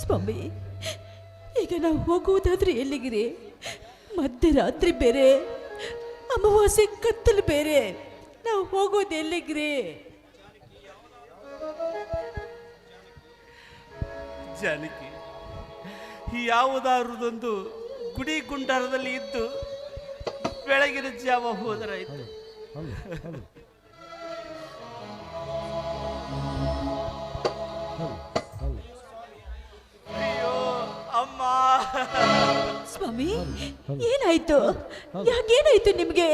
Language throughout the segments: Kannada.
ಸ್ವಾಮಿ ಈಗ ನಾವು ಹೋಗುವುದಾದ್ರೆ ಎಲ್ಲಿಗಿರಿ? ಮಧ್ಯರಾತ್ರಿ ಬೇರೆ ಅಮಾವಾಸ್ಯೆ ಕತ್ತಲು ಬೇರೆ. ನಾವು ಹೋಗೋದು ಎಲ್ಲಿಗ್ರಿ? ಜಾನಕಿ ಯಾವುದಾದ್ರದೊಂದು ಗುಡಿ ಗುಂಡಾರದಲ್ಲಿ ಇದ್ದು ಬೆಳಗಿನ ಜಾವ ಹೋದರಾಯ್ತು. ಅಯ್ಯೋ ಅಮ್ಮ. ಸ್ವಾಮಿ ಏನಾಯ್ತು? ಯಾಕೇನಾಯ್ತು ನಿಮ್ಗೆ?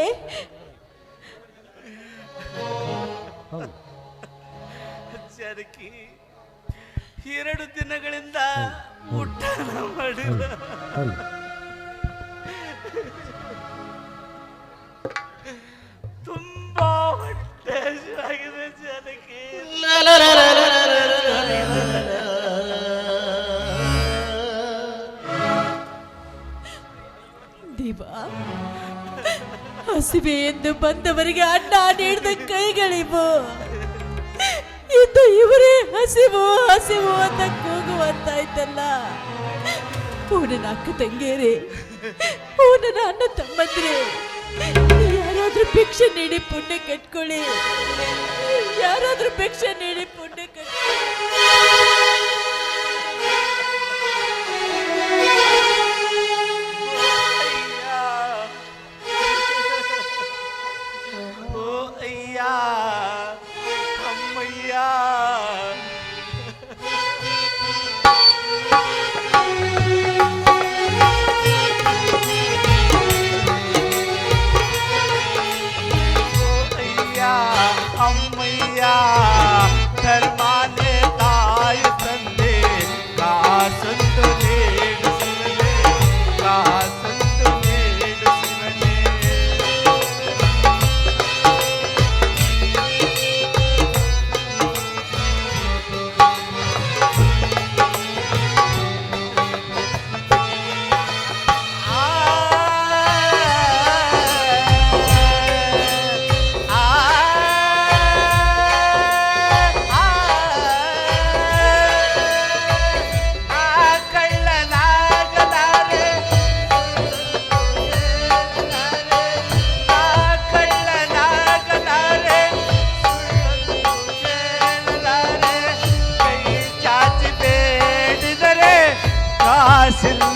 ಜಾನಕಿ ಎರಡು ದಿನಗಳಿಂದ ಊಟನ ಮಾಡಿಲ್ಲ ತುಂಬಾ ಹೊಟ್ಟೆ ಆಗಿದೆ ಜಾನಕಿ ದೀಪಾ ಹಸಿವೆ ಎಂದು ಬಂದವರಿಗೆ ಅನ್ನ ನೀಡಿದ ಕೈಗಳಿವು. ಇಂದು ಇವರೇ ಹಸಿವು ಹಸಿವು ಅಂತ ಕೂಗುವಂತಾಯ್ತಲ್ಲ ಓ ನನ್ನ ಅಕ್ಕ ತಂಗೇರಿ ಓ ಅನ್ನ ಅಣ್ಣ ತಮ್ಮಂದ್ರೆ, ಯಾರಾದ್ರೂ ಭಿಕ್ಷೆ ನೀಡಿ ಪುಣ್ಯ ಕಟ್ಕೊಳ್ಳಿ. ಯಾರಾದ್ರೂ ಭಿಕ್ಷೆ ನೀಡಿ ಪುಣ್ಯ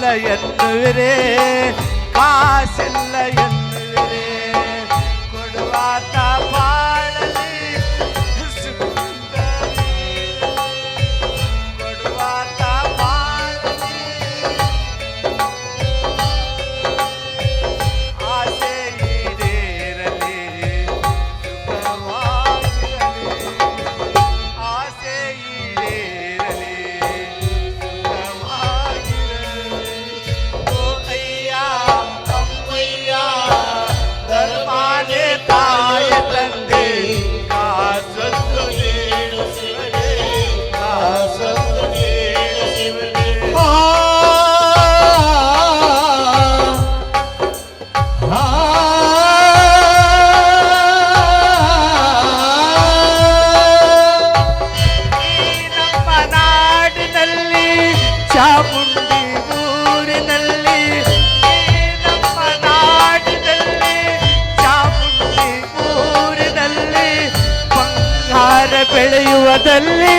காசில்லை என்பவரே காசில்லை என் ಬೆಳೆಯುವುದಲ್ಲಿ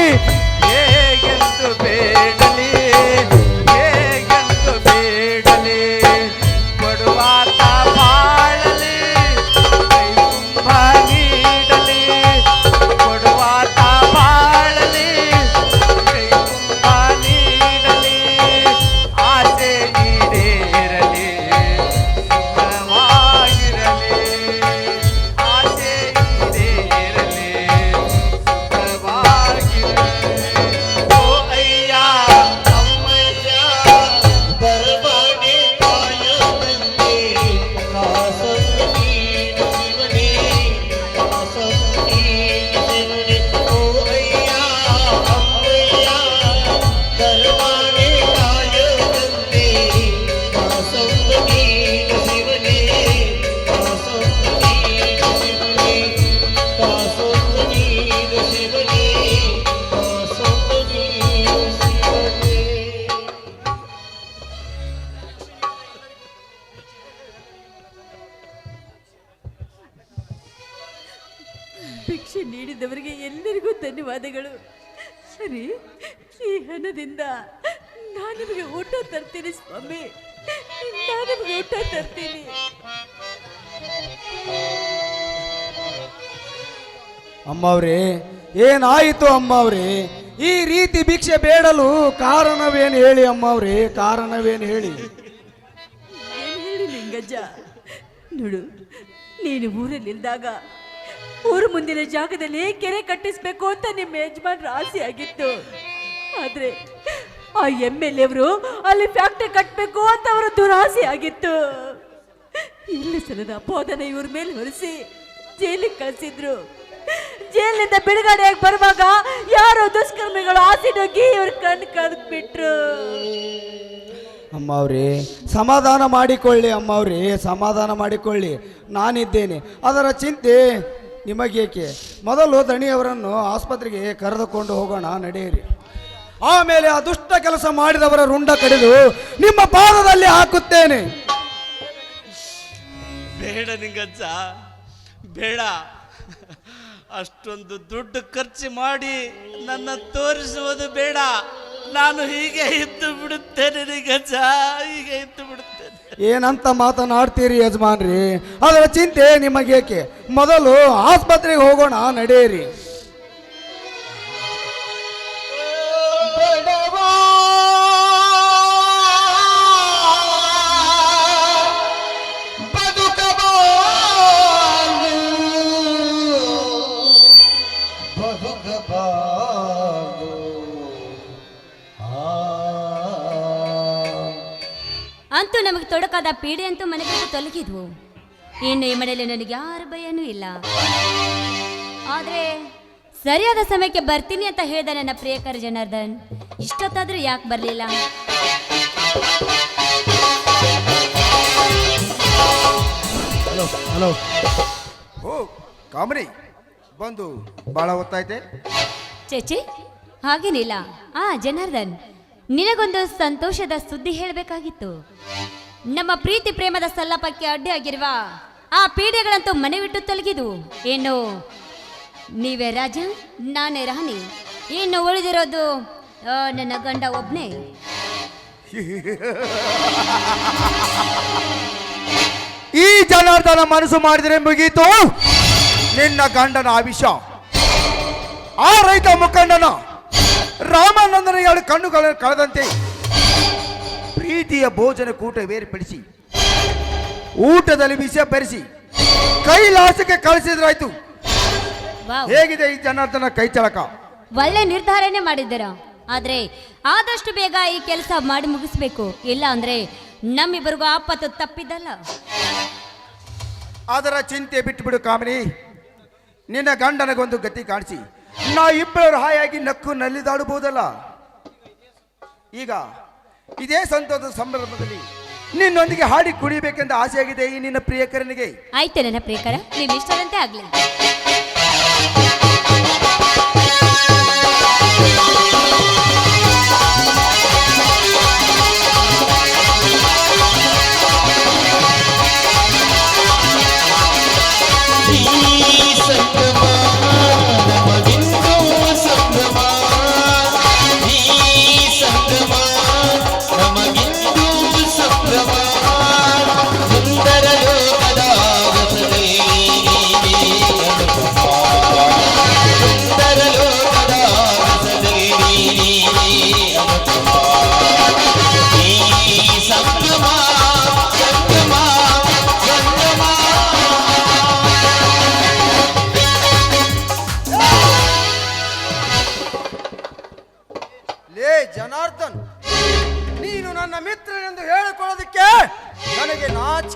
ಧನ್ಯವಾದಗಳು. ಸರಿ ಈ ಹಣದಿಂದ ನಾನು ನಿಮಗೆ ಊಟ ತರ್ತೀನಿ ಸ್ವಾಮಿ. ನಾನು ನಿಮಗೆ ಊಟ ತರ್ತೀನಿ. ಅಮ್ಮವ್ರೆ ಏನಾಯಿತು ಅಮ್ಮವ್ರೆ? ಈ ರೀತಿ ಭಿಕ್ಷೆ ಬೇಡಲು ಕಾರಣವೇನು ಹೇಳಿ ಅಮ್ಮವ್ರೆ? ಕಾರಣವೇನು ಹೇಳಿ? ಹೇಳಿ ಲಿಂಗಜ್ಜ? ನೋಡು ನೀನು ಊರಲ್ಲಿದ್ದಾಗ ಊರು ಮುಂದಿನ ಜಾಗದಲ್ಲಿ ಕೆರೆ ಕಟ್ಟಿಸ್ಬೇಕು ಅಂತ ನಿಮ್ಮ ಯಜಮಾನ್ ರಾಸಿ ಆಗಿತ್ತು ಆದ್ರೆ ಆ ಎಂ ಎಲ್ ಎವರು ಅಲ್ಲಿ ಫ್ಯಾಕ್ಟ್ರಿ ಕಟ್ಟಬೇಕು ಅಂತ ಅವರ ದುರಾಸೆ ಆಗಿತ್ತು ಇಲ್ಲಿ ಸಲದ ಬೋಧನೆ ಇವ್ರ ಮೇಲೆ ಹೊರಿಸಿ ಜೈಲಿಗೆ ಕಳಿಸಿದ್ರು. ಜೈಲಿಂದ ಬಿಡುಗಡೆಯಾಗಿ ಬರುವಾಗ ಯಾರೋ ದುಷ್ಕರ್ಮಿಗಳು ಆಸಿಡ್ ಹೋಗಿ ಇವ್ರ ಕಣ್ಣು ಕಳೆದು ಬಿಟ್ರು ಅಮ್ಮವ್ರೆ, ಸಮಾಧಾನ ಮಾಡಿಕೊಳ್ಳಿ ಅಮ್ಮವ್ರೆ, ಸಮಾಧಾನ ಮಾಡಿಕೊಳ್ಳಿ. ನಾನಿದ್ದೇನೆ. ಅದರ ಚಿಂತೆ ನಿಮಗೇಕೆ? ಮೊದಲು ದಣಿಯವರನ್ನು ಆಸ್ಪತ್ರೆಗೆ ಕರೆದುಕೊಂಡು ಹೋಗೋಣ, ನಡೆಯಿರಿ. ಆಮೇಲೆ ಆ ದುಷ್ಟ ಕೆಲಸ ಮಾಡಿದವರ ರುಂಡ ಕಡಿದು ನಿಮ್ಮ ಪಾದದಲ್ಲಿ ಹಾಕುತ್ತೇನೆ. ಬೇಡ ನಿಂಗಜ್ಜ, ಬೇಡ. ಅಷ್ಟೊಂದು ದುಡ್ಡು ಖರ್ಚು ಮಾಡಿ ನನ್ನ ತೋರಿಸುವುದು ಬೇಡ. ನಾನು ಹೀಗೆ ಇದ್ದು ಬಿಡುತ್ತೇನೆ ನಿಂಗಜ್ಜ, ಹೀಗೆ ಇದ್ದು ಬಿಡುತ್ತೇನೆ. ಏನಂತ ಮಾತನಾಡ್ತೀರಿ ಯಜಮಾನ್ರಿ? ಅದರ ಚಿಂತೆ ನಿಮಗೇಕೆ? ಮೊದಲು ಆಸ್ಪತ್ರೆಗೆ ಹೋಗೋಣ ನಡೆಯಿರಿ. ತೊಡಕಾದ ಪೀಡೆ ಅಂತೂ ಮನೆಗೆ ತೊಲಗಿದ್ವು. ಇನ್ನು ಈ ಮನೆಯಲ್ಲಿ ನನಗೆ ಯಾರು ಭಯನೂ ಇಲ್ಲ. ಆದ್ರೆ ಸರಿಯಾದ ಸಮಯಕ್ಕೆ ಬರ್ತೀನಿ ಅಂತ ಹೇಳಿದ ನನ್ನ ಪ್ರಿಯಕರ ಜನಾರ್ದನ್ ಇಷ್ಟೊತ್ತಾದರೂ ಯಾಕೆ ಬರಲಿಲ್ಲ? Hello hello. ಓ ಕಾಮ್ರಿ ಬಂದು ಭಾಳ ಹೊತ್ತಾಯ್ತೆ? ಚೇಚಿ ಹಾಗೇನಿಲ್ಲ. ಆ ಜನಾರ್ದನ್ ನಿನಗೊಂದು ಸಂತೋಷದ ಸುದ್ದಿ ಹೇಳಬೇಕಾಗಿತ್ತು. ನಮ್ಮ ಪ್ರೀತಿ ಪ್ರೇಮದ ಸಲ್ಲಪಕ್ಕೆ ಅಡ್ಡಿಯಾಗಿರುವ ಆ ಪೀಡೆಗಳಂತೂ ಮನೆ ಬಿಟ್ಟು ತೊಲಗಿದು, ಏನು, ನೀವೇ ರಾಜ, ನಾನೇ ರಾಣಿ, ಇನ್ನು ಉಳಿದಿರೋದು ನನ್ನ ಗಂಡ ಒಬ್ಬನೇ ಈ ಜನಾರ್ದನ ಮನಸ್ಸು ಮಾಡಿದರೆ ಮುಗೀತು. ನಿನ್ನ ಗಂಡನ ಆವಿಷ ಆ ರೈತ ಮುಖಂಡನ ರಾಮಾನಂದನ ಎರಡು ಕಣ್ಣುಗಳನ್ನು ಕಳೆದಂತೆ ಪ್ರೀತಿಯ ಭೋಜನ ಕೂಟ ಬೇರ್ಪಡಿಸಿ ಊಟದಲ್ಲಿ ವಿಷ ಬೆರೆಸಿ ಕೈಲಾಸಕ್ಕೆ ಕಳಿಸಿದ್ರಾಯ್ತು. ಹೇಗಿದೆ ಈ ಜನಾರ್ದನ ಕೈ ಚಳಕ ಒಳ್ಳೆ ನಿರ್ಧಾರನೇ ಮಾಡಿದ್ದೀರ? ಆದ್ರೆ ಆದಷ್ಟು ಬೇಗ ಈ ಕೆಲಸ ಮಾಡಿ ಮುಗಿಸ್ಬೇಕು. ಇಲ್ಲ ಅಂದ್ರೆ ನಮ್ಮಿಬ್ಬರಿಗೂ ಆಪತ್ತು ತಪ್ಪಿದ್ದಲ್ಲ ಅದರ ಚಿಂತೆ ಬಿಟ್ಟುಬಿಡು ಕಾಮಿನಿ. ನಿನ್ನ ಗಂಡನಗೊಂದು ಗತಿ ಕಾಣಿಸಿ. ನಾ ಇಬ್ಬರು ಹಾಯಾಗಿ ನಕ್ಕು ನಲ್ಲಿದಾಡಬಹುದಲ್ಲ ಈಗ ಇದೇ ಸಂತೋಷದ ಸಂದರ್ಭದಲ್ಲಿ ನಿನ್ನೊಂದಿಗೆ ಹಾಡಿ ಕುಡಿಬೇಕೆಂದ ಆಸೆಯಾಗಿದೆ ಈ ನಿನ್ನ ಪ್ರಿಯಕರನಿಗೆ ಆಯ್ತು ನನ್ನ ಪ್ರಿಯಕರ ನೀವು ಇಷ್ಟದಂತೆ ಆಗ್ಲಿ.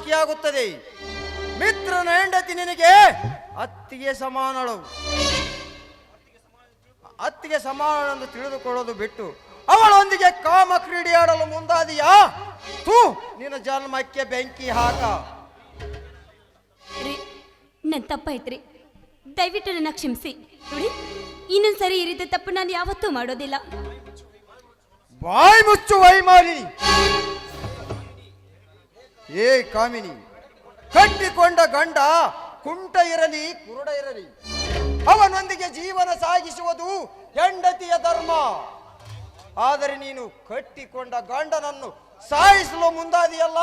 ನಾಚಿಕೆಯಾಗುತ್ತದೆ ಮಿತ್ರನ ಹೆಂಡತಿ ನಿನಗೆ ಅತ್ತಿಗೆ ಸಮಾನಳು. ಅತ್ತಿಗೆ ಸಮಾನಳೆಂದು ತಿಳಿದುಕೊಳ್ಳೋದು ಬಿಟ್ಟು ಅವಳೊಂದಿಗೆ ಕಾಮ ಕ್ರೀಡೆಯಾಡಲು ಮುಂದಾದಿಯಾ? ತೂ ನಿನ್ನ ಜನ್ಮಕ್ಕೆ ಬೆಂಕಿ ಹಾಕ. ರೀ ನನ್ನ ತಪ್ಪಾಯ್ತ್ರಿ. ದಯವಿಟ್ಟು ನನ್ನ ಕ್ಷಮಿಸಿ. ನೋಡಿ ಇನ್ನೊಂದು ಸರಿ ಈ ರೀತಿ ತಪ್ಪು ನಾನು ಯಾವತ್ತೂ ಮಾಡೋದಿಲ್ಲ. ಬಾಯಿ ಮುಚ್ಚು ವೈಮಾಲಿನಿ ಏ ಕಾಮಿನಿ, ಕಟ್ಟಿಕೊಂಡ ಗಂಡ ಕುಂಟ ಇರಲಿ, ಕುರುಡ ಇರಲಿ, ಅವನೊಂದಿಗೆ ಜೀವನ ಸಾಗಿಸುವುದು ಹೆಂಡತಿಯ ಧರ್ಮ. ಆದರೆ ನೀನು ಕಟ್ಟಿಕೊಂಡ ಗಂಡನನ್ನು ಸಾಯಿಸಲು ಮುಂದಾದಿಯಲ್ಲ?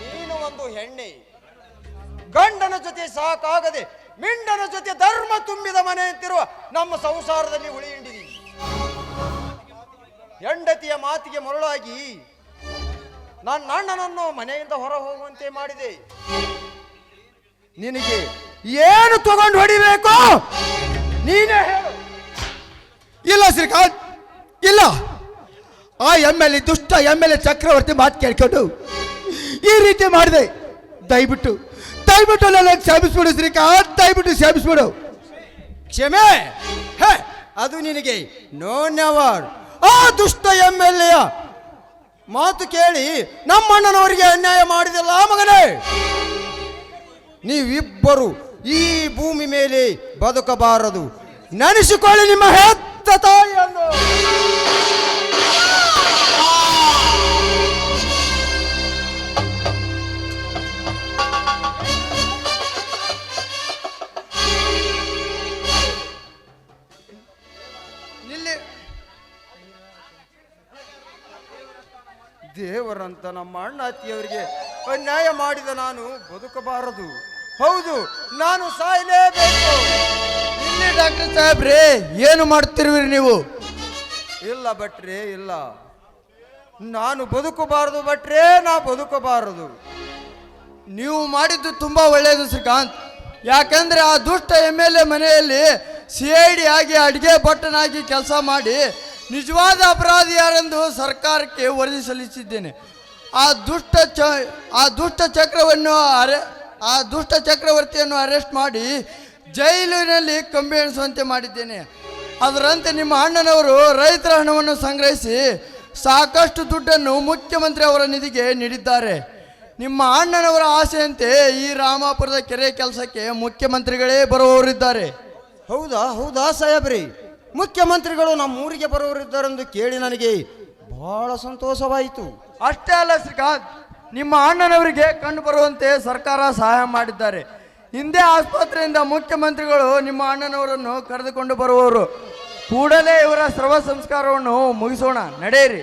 ನೀನು ಒಂದು ಹೆಣ್ಣೆ. ಗಂಡನ ಜೊತೆ ಸಾಕಾಗದೆ ಮಿಂಡನ ಜೊತೆ ಧರ್ಮ ತುಂಬಿದ ಮನೆ ಅಂತಿರುವ ನಮ್ಮ ಸಂಸಾರದಲ್ಲಿ ಉಳಿಯಿಂಡಿದೀನಿ ಹೆಂಡತಿಯ ಮಾತಿಗೆ ಮರಳಾಗಿ ನನ್ನ ಅಣ್ಣನನ್ನು ಮನೆಯಿಂದ ಹೊರ ಹೋಗುವಂತೆ ಮಾಡಿದೆ. ನಿನಗೆ ಏನು ತಗೊಂಡು ಹೊಡಿಬೇಕು? ನೀನೇ ಹೇಳು. ಇಲ್ಲ ಶ್ರೀಕಾಂತ್, ಇಲ್ಲ. ಆ ಎಂ ಎಲ್ ಎ, ದುಷ್ಟ ಎಂ ಎಲ್ ಎ ಚಕ್ರವರ್ತಿ ಮಾತು ಕೇಳ್ಕೊಂಡು ಈ ರೀತಿ ಮಾಡಿದೆ. ದಯವಿಟ್ಟು ದಯವಿಟ್ಟು ನನ್ನ ಕ್ಷಮಿಸ್ಬಿಡು ಶ್ರೀಕಾಂತ್, ದಯವಿಟ್ಟು ಕ್ಷಮಿಸ್ಬಿಡು. ಕ್ಷಮೆ? ಹೇ, ಅದು ನಿನಗೆ ನೋ ನೆವರ್ ಆ ದುಷ್ಟ ಎಂ ಎಲ್ ಎಯ ಮಾತು ಕೇಳಿ ನಮ್ಮಣ್ಣನವರಿಗೆ ಅನ್ಯಾಯ ಮಾಡಿದಲ್ಲ ಮಗನೇ. ನೀವಿಬ್ಬರು ಈ ಭೂಮಿ ಮೇಲೆ ಬದುಕಬಾರದು. ನೆನೆಸಿಕೊಳ್ಳಿ ನಿಮ್ಮ ಹೆತ್ತ ತಾಯಿಯನ್ನು ದೇವರಂತ ನಮ್ಮ ಅಣ್ಣ ಅತ್ತಿಯವರಿಗೆ ಅನ್ಯಾಯ ಮಾಡಿದ ನಾನು ಬದುಕಬಾರದು. ಹೌದು ನಾನು ಸಾಯಲೇಬೇಕು. ಇಲ್ಲಿ ಡಾಕ್ಟರ್ ಸಾಹೇಬ್ರೆ ಏನು ಮಾಡ್ತಿರುವಿರಿ ನೀವು? ಇಲ್ಲ ಭಟ್ರೆ ಇಲ್ಲ. ನಾನು ಬದುಕಬಾರದು ಭಟ್ರೆ ನಾ ಬದುಕಬಾರದು. ನೀವು ಮಾಡಿದ್ದು ತುಂಬಾ ಒಳ್ಳೆಯದು ಶ್ರೀಕಾಂತ್. ಯಾಕಂದ್ರೆ ಆ ದುಷ್ಟ ಎಂ ಎಲ್ ಎ ಮನೆಯಲ್ಲಿ ಸಿ ಐ ಡಿ ಆಗಿ ಅಡಿಗೆ ಭಟ್ಟನಾಗಿ ಕೆಲಸ ಮಾಡಿ ನಿಜವಾದ ಅಪರಾಧಿ ಯಾರೆಂದು ಸರ್ಕಾರಕ್ಕೆ ವರದಿ ಸಲ್ಲಿಸಿದ್ದೇನೆ. ಆ ದುಷ್ಟ ಚ, ಆ ದುಷ್ಟ ಚಕ್ರವನ್ನು ಅರೆ, ಆ ದುಷ್ಟ ಚಕ್ರವರ್ತಿಯನ್ನು ಅರೆಸ್ಟ್ ಮಾಡಿ ಜೈಲಿನಲ್ಲಿ ಕಂಬಿ ಎಣಿಸುವಂತೆ ಮಾಡಿದ್ದೇನೆ. ಅದರಂತೆ ನಿಮ್ಮ ಅಣ್ಣನವರು ರೈತರ ಹಣವನ್ನು ಸಂಗ್ರಹಿಸಿ ಸಾಕಷ್ಟು ದುಡ್ಡನ್ನು ಮುಖ್ಯಮಂತ್ರಿ ಅವರ ನಿಧಿಗೆ ನೀಡಿದ್ದಾರೆ. ನಿಮ್ಮ ಅಣ್ಣನವರ ಆಸೆಯಂತೆ ಈ ರಾಮಾಪುರದ ಕೆರೆ ಕೆಲಸಕ್ಕೆ ಮುಖ್ಯಮಂತ್ರಿಗಳೇ ಬರುವವರಿದ್ದಾರೆ. ಹೌದಾ ಹೌದಾ ಸಾಹೇಬ್ರಿ? ಮುಖ್ಯಮಂತ್ರಿಗಳು ನಮ್ಮ ಊರಿಗೆ ಬರುವವರಿದ್ದಾರೆಂದು ಕೇಳಿ ನನಗೆ ಬಹಳ ಸಂತೋಷವಾಯಿತು. ಅಷ್ಟೇ ಅಲ್ಲ ಶ್ರೀಕಾಂತ್, ನಿಮ್ಮ ಅಣ್ಣನವರಿಗೆ ಕಂಡು ಬರುವಂತೆ ಸರ್ಕಾರ ಸಹಾಯ ಮಾಡಿದ್ದಾರೆ. ಹಿಂದೆ ಆಸ್ಪತ್ರೆಯಿಂದ ಮುಖ್ಯಮಂತ್ರಿಗಳು ನಿಮ್ಮ ಅಣ್ಣನವರನ್ನು ಕರೆದುಕೊಂಡು ಬರುವವರು, ಕೂಡಲೇ ಇವರ ಸರ್ವ ಸಂಸ್ಕಾರವನ್ನು ಮುಗಿಸೋಣ, ನಡೆಯಿರಿ.